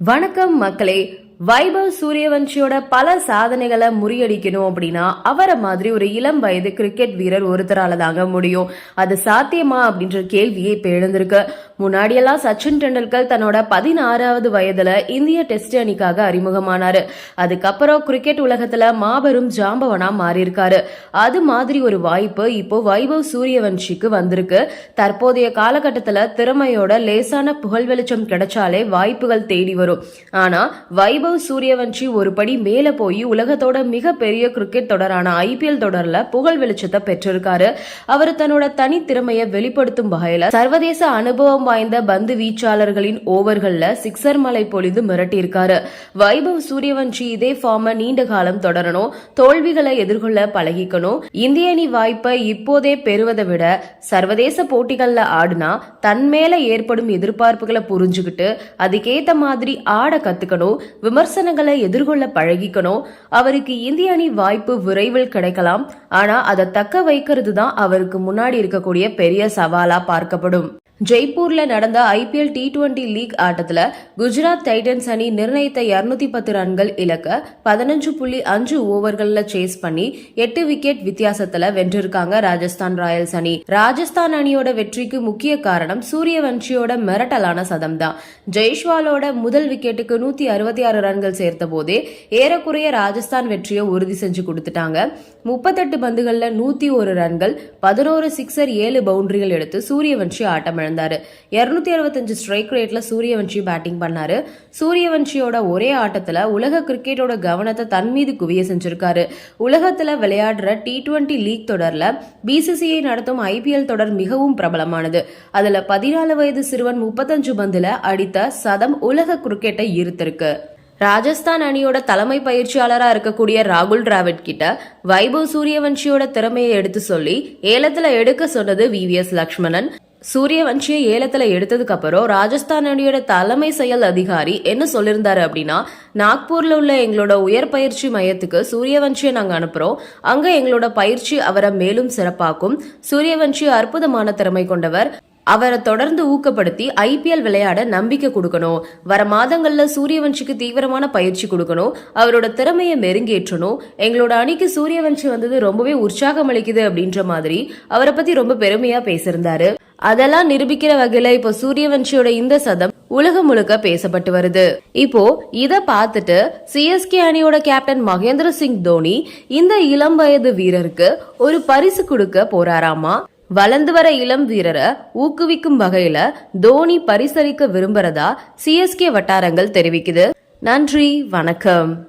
வணக்கம் மக்களே. வைபவ் சூரியவன்ஷியோட பல சாதனைகளை முறியடிக்கணும் அப்படின்னா அவரை மாதிரி ஒரு இளம் வயது கிரிக்கெட் வீரர் ஒருத்தரால தாங்க முடியும். அது சாத்தியமா அப்படின்ற கேள்வியே இப்ப எழுந்திருக்கு. முன்னாடியெல்லாம் சச்சின் டெண்டுல்கர் தன்னோட பதினாறாவது வயதுல இந்திய டெஸ்ட் அணிக்காக அறிமுகமானாரு. அதுக்கப்புறம் கிரிக்கெட் உலகத்துல மாபெரும் ஜாம்பவனா மாறியிருக்காரு. அது மாதிரி ஒரு வாய்ப்பு இப்போ வைபவ் சூரியவன்ஷிக்கு வந்திருக்கு. தற்போதைய காலகட்டத்துல திறமையோட லேசான புகழ் வெளிச்சம் கிடைச்சாலே வாய்ப்புகள் தேடி வரும். ஆனா வைபவ் சூரியவன்ஷி ஒரு படி மேல போய் உலகத்தோட மிகப்பெரிய கிரிக்கெட் தொடரான ஐபிஎல் தொடர்ல புகழ் வெளிச்சத்தை பெற்றிருக்காரு. அவர் தன்னோட தனித்திறமையை வெளிப்படுத்தும் வகையில சர்வதேச அனுபவம் வாய்ந்த பந்து வீச்சாளர்களின் ஓவர்கள்ல சிக்ஸர் மலை பொழிந்து மிரட்டியிருக்காரு. வைபவ் சூரியவன்ஷி இதே ஃபார்ம நீண்ட காலம் தொடரணும் தோல்விகளை எதிர்கொள்ள பழகிக்கணும். இந்திய அணி வாய்ப்பை இப்போதே பெறுவதை விட சர்வதேச போட்டிகள்ல ஆடினா தன் மேல ஏற்படும் எதிர்பார்ப்புகளை புரிஞ்சுக்கிட்டு அதுக்கேத்த மாதிரி ஆட கத்துக்கணும். விமர்சனங்களை எதிர்கொள்ள பழகிக்கணும். அவருக்கு இந்திய அணி வாய்ப்பு விரைவில் கிடைக்கலாம். ஆனா அதை தக்க வைக்கிறது தான் அவருக்கு முன்னாடி இருக்கக்கூடிய பெரிய சவாலா பார்க்கப்படும். ஜெய்ப்பூர்ல நடந்த ஐபிஎல் டி டுவெண்டி லீக் ஆட்டத்தில் குஜராத் டைட்டன்ஸ் அணி நிர்ணயித்த இருநூத்தி பத்து ரன்கள் இலக்க பதினஞ்சு புள்ளி அஞ்சு ஓவர்கள்ல சேஸ் பண்ணி எட்டு விக்கெட் வித்தியாசத்துல வென்றிருக்காங்க ராஜஸ்தான் ராயல்ஸ் அணி. ராஜஸ்தான் அணியோட வெற்றிக்கு முக்கிய காரணம் சூரியவன்ஷியோட மிரட்டலான சதம் தான் ஜெய்ஷ்வாலோட முதல் விக்கெட்டுக்கு நூத்தி அறுபத்தி ஆறு ரன்கள் சேர்த்த போதே ஏறக்குறைய ராஜஸ்தான் வெற்றியை உறுதி செஞ்சு கொடுத்துட்டாங்க. முப்பத்தெட்டு பந்துகளில் நூத்தி ஒரு ரன்கள் பதினோரு சிக்ஸர் ஏழு பவுண்டரிகள் எடுத்து சூரியவன்ஷி ஆட்டமிழந்தார் இரநூத்தி இருநூத்தி அறுபத்தஞ்சு ஸ்ட்ரைக் ரேட்ல சூரியவன்ஷி பேட்டிங் பண்ணாரு. சூரியவன்ஷியோட ஒரே ஆட்டத்துல உலக கிரிக்கெட்டோட கவனத்தை தன் மீது குவிய செஞ்சிருக்காரு. உலகத்துல விளையாடுற டி டுவெண்டி லீக் தொடர்ல பிசிசிஐ நடத்தும் ஐபிஎல் தொடர் மிகவும் பிரபலமானது. அதுல பதினாலு வயது சிறுவன் முப்பத்தஞ்சு பந்துல அடித்த சதம் உலக கிரிக்கெட்டை ஈர்த்திருக்கு. ராஜஸ்தான் அணியோட தலைமை பயிற்சியாளராக இருக்கக்கூடிய ராகுல் டிராவிட் கிட்ட வைபவ் சூரியவன்ஷியோட திறமையை எடுத்து சொல்லி ஏலத்துல எடுக்க சொன்னது விவிஎஸ் லக்ஷ்மணன். சூரியவன்ஷியை ஏலத்துல எடுத்ததுக்கு அப்புறம் ராஜஸ்தான் அணியோட தலைமை செயல் அதிகாரி என்ன சொல்லியிருந்தாரு அப்படின்னா நாக்பூர்ல உள்ள எங்களோட உயர் பயிற்சி மையத்துக்கு சூரியவன்ஷியை நாங்க அனுப்புறோம். அங்க எங்களோட பயிற்சி அவரை மேலும் சிறப்பாக்கும். சூரியவன்ஷி அற்புதமான திறமை கொண்டவர். அவரை தொடர்ந்து ஊக்கப்படுத்தி ஐபிஎல் விளையாட நம்பிக்கை கொடுக்கணும். வர மாதங்கள்ல சூரியவன்ஷிக்கு தீவிரமான பயிற்சி கொடுக்கணும். அவரோட திறமையை மெருங்கேற்றணும். எங்களோட அணிக்கு சூரியவன்ஷி வந்தது ரொம்பவே உற்சாகம் அளிக்குது அப்படின்ற மாதிரி அவரை பத்தி ரொம்ப பெருமையா பேசியிருந்தாரு. அதெல்லாம் நிரூபிக்கிற வகையில இப்போ சூரியவன்ஷியோட இந்த சதம் உலகம் முழுக்க பேசப்பட்டு வருது. இப்போ இத பார்த்துட்டு சிஎஸ்கே அணியோட கேப்டன் மகேந்திர சிங் தோனி இந்த இளம் வயது வீரருக்கு ஒரு பரிசு கொடுக்க போறாராமா? வளர்ந்து வர இளம் வீரரை ஊக்குவிக்கும் வகையில தோனி பரிசளிக்க விரும்புறதா சிஎஸ்கே வட்டாரங்கள் தெரிவிக்குது. நன்றி வணக்கம்.